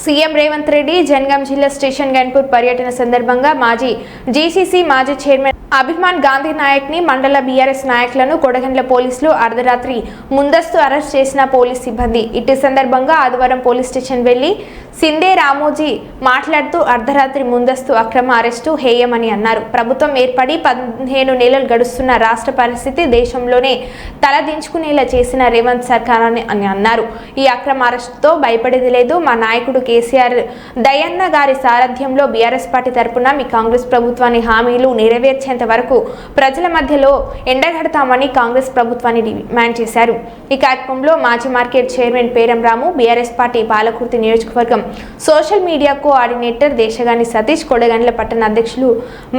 CM Revanth Reddy Jangaon జిల్లా station Ghanpur పర్యటన సందర్భంగా మాజీ జీసీసీ మాజీ చైర్మన్ అభిమాన్ గాంధీ నాయక్ని మండల బీఆర్ఎస్ నాయకులను కొడగండ్ల పోలీసులు అర్ధరాత్రి ముందస్తు అరెస్ట్ చేసిన పోలీస్ సిబ్బంది. ఇటు సందర్భంగా ఆదివారం పోలీస్ స్టేషన్ వెళ్ళి సిందే రామోజీ మాట్లాడుతూ అర్ధరాత్రి ముందస్తు అక్రమ అరెస్టు హేయమని అన్నారు. ప్రభుత్వం ఏర్పడి పదిహేను నెలలు గడుస్తున్న రాష్ట్ర పరిస్థితి దేశంలోనే తలదించుకునేలా చేసిన రేవంత్ సర్కార్ అని అన్నారు. ఈ అక్రమ అరెస్టుతో భయపడేది లేదు. మా నాయకుడు కేసీఆర్. దయన్న గారి సారథ్యంలో బీఆర్ఎస్ పార్టీ తరపున మీ కాంగ్రెస్ ప్రభుత్వాన్ని హామీలు నెరవేర్చేంత వరకు ప్రజల మధ్యలో ఎండగడతామని కాంగ్రెస్ ప్రభుత్వాన్ని డిమాండ్ చేశారు. ఈ కార్యక్రమంలో మాజీ market chairman Peram Ramu BRS party Palakurthi నియోజకవర్గం social media coordinator Deshagani Satish Kodakandla పట్టణ అధ్యక్షులు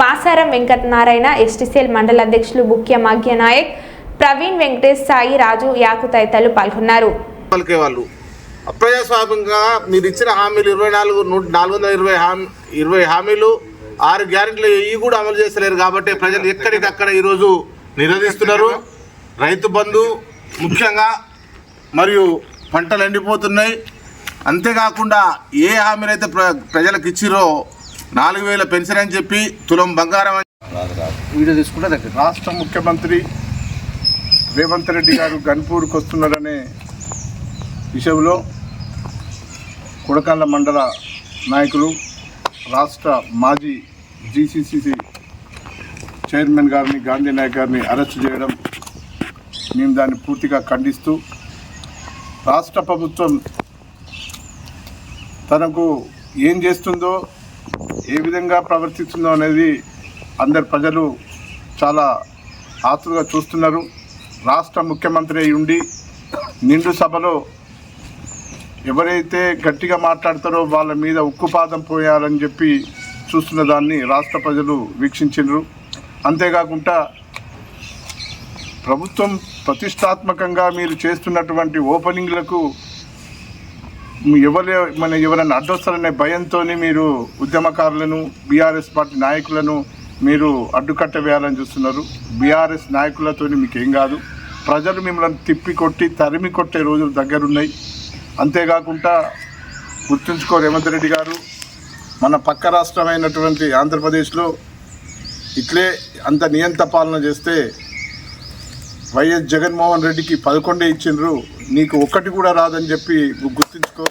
మాసారం వెంకటనారాయణ ఎస్టీసీఎల్ మండల అధ్యక్షులు బుక్య మాగ్య నాయక్ ప్రవీణ్ వెంకటేష్ సాయి రాజు యాకు తదితరులు పాల్గొన్నారు పలికే మీరు ఇచ్చిన హామీలు ఇరవై నాలుగు నూట నాలుగు వందల ఇరవై హామీ ఇరవై హామీలు ఆరు గ్యారెంటీలు ఇవి కూడా అమలు చేస్తలేరు కాబట్టి ప్రజలు ఎక్కడికక్కడ ఈరోజు నిరోధిస్తున్నారు రైతు బంధు ముఖ్యంగా మరియు పంటలు ఎండిపోతున్నాయి. అంతేకాకుండా ఏ హామీలు అయితే ప్ర ప్రజలకు ఇచ్చిరో నాలుగు వేల పెన్షన్ అని చెప్పి తులం బంగారం అని వీడియో తీసుకుంటే దగ్గర. రాష్ట్ర ముఖ్యమంత్రి రేవంత్ రెడ్డి గారు గన్పూర్కి వస్తున్నారనే విషయంలో కొడకాళ్ళ మండల నాయకులు రాష్ట్ర మాజీ జీసీసీసీ చైర్మన్ గారిని గాంధీ నాయక్ గారిని అరెస్ట్ చేయడం మేము దాన్ని పూర్తిగా ఖండిస్తూ రాష్ట్ర ప్రభుత్వం తనకు ఏం చేస్తుందో ఏ విధంగా ప్రవర్తిస్తుందో అనేది అందరు ప్రజలు చాలా ఆతులుగా చూస్తున్నారు. రాష్ట్ర ముఖ్యమంత్రి అయి ఉండి నిండు సభలో ఎవరైతే గట్టిగా మాట్లాడతారో వాళ్ళ మీద ఉక్కుపాదం పోయారని చెప్పి చూస్తున్న దాన్ని రాష్ట్ర ప్రజలు వీక్షించారు అంతేకాకుండా ప్రభుత్వం ప్రతిష్టాత్మకంగా మీరు చేస్తున్నటువంటి ఓపెనింగ్లకు ఎవరు మన ఎవరైనా అడ్డొస్తారనే భయంతో మీరు ఉద్యమకారులను బీఆర్ఎస్ పార్టీ నాయకులను మీరు అడ్డుకట్ట వేయాలని చూస్తున్నారు. బీఆర్ఎస్ నాయకులతో మీకేం కాదు. ప్రజలు మిమ్మల్ని తిప్పి కొట్టి తరిమి కొట్టే రోజులు దగ్గరున్నాయి. అంతేకాకుండా గుర్తుంచుకో రేవంత్ రెడ్డి గారు మన పక్క రాష్ట్రమైనటువంటి ఆంధ్రప్రదేశ్లో ఇట్లే అంత నియంత పాలన చేస్తే వైఎస్ జగన్మోహన్ రెడ్డికి పదకొండే ఇచ్చిండ్రు నీకు ఒక్కటి కూడా రాదని చెప్పి గుర్తుంచుకో.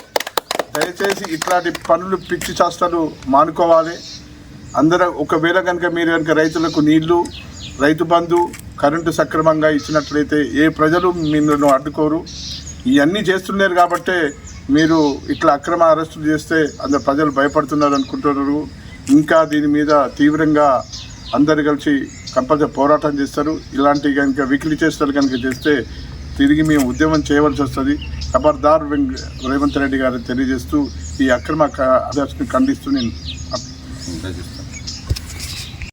దయచేసి ఇట్లాంటి పనులు పిచ్చి చేష్టలు మానుకోవాలి. అందరూ ఒకవేళ కనుక మీరు కనుక రైతులకు నీళ్ళు రైతు బంధు కరెంటు సక్రమంగా ఇచ్చినట్లయితే ఏ ప్రజలు మిమ్మల్ని అడ్డుకోరు. ఇవన్నీ చేస్తున్నారు కాబట్టే మీరు ఇట్లా అక్రమ అరెస్టులు చేస్తే అందరు ప్రజలు భయపడుతున్నారు అనుకుంటున్నారు. ఇంకా దీని మీద తీవ్రంగా అందరు కలిసి కంపల్సరీ పోరాటం చేస్తారు. ఇలాంటి కనుక వికిలి చేస్తారు కనుక చేస్తే తిరిగి మేము ఉద్యమం చేయవలసి వస్తుంది. ఖబర్దార్ వెంక రేవంత్ రెడ్డి గారు తెలియజేస్తూ ఈ అక్రమ క- ఖండిస్తూ నేను